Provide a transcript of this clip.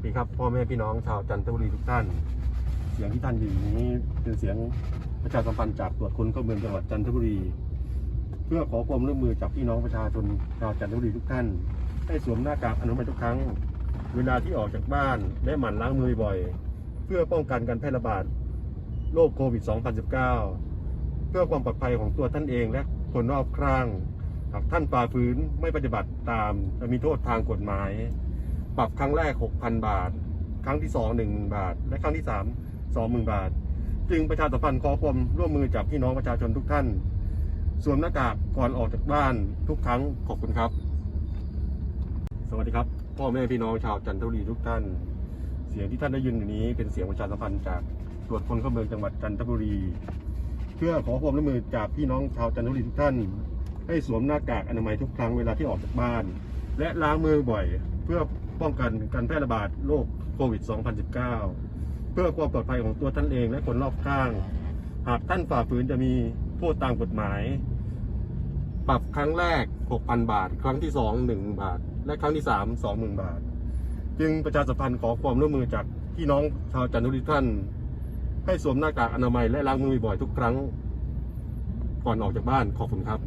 สดีครับพ่อแม่พี่น้องชาวจันทบุรีทุกท่าน เสียงที่ท่านอยู่นี้เป็นเสียงประชาสัมพันธ์จากตรวจคนเข้าเมืองจังหวัดจันทบุรี เพื่อขอความร่วมมือจากพี่น้องประชาชนชาวจันทบุรีทุกท่าน ให้สวมหน้ากากอนามัยทุกครั้ง เวลาที่ออกจากบ้านและหมั่นล้างมือบ่อย เพื่อป้องกันการแพร่ระบาดโรคโควิด 2019 เพื่อความปลอดภัยของตัวท่านเองและคนรอบข้างหากท่านฝ่าฝืนไม่ปฏิบัติตามจะมีโทษทางกฎหมาย ปรับครั้งแรก 6,000 บาท ครั้งที่2 1,000บาท และครั้งที่3 20,000บาท จึงประชาสัมพันธ์ขอความร่วมมือจากพี่น้องประชาชนทุกท่าน สวมหน้ากากก่อนออกจากบ้านทุกครั้งขอบคุณครับ สวัสดีครับ พ่อแม่พี่น้องชาวจันทบุรีทุกท่าน เสียงที่ท่านได้ยินอยู่นี้เป็นเสียงประชาสัมพันธ์จากตรวจคนเข้าเมืองจังหวัดจันทบุรี เพื่อขอความร่วมมือจากพี่น้องชาวจันทบุรีทุกท่าน ให้สวมหน้ากากอนามัยทุกครั้งเวลาที่ออกจากบ้าน และล้างมือบ่อย เพื่อ ป้องกันการแพร่ระบาดโรคโควิด 2019 เพื่อความปลอดภัยของตัวท่านเองและคนรอบข้าง หากท่านฝ่าฝืนจะมีโทษตามกฎหมาย ปรับครั้งแรก 6,000 บาท ครั้งที่ 2 1 บาท และครั้งที่ 3 20,000 บาท จึงประชาสัมพันธ์ขอความร่วมมือจากพี่น้องชาวจันทบุรีทุกท่าน ให้สวมหน้ากากอนามัยและล้างมือบ่อยทุกครั้ง ก่อนออกจากบ้านขอบคุณครับ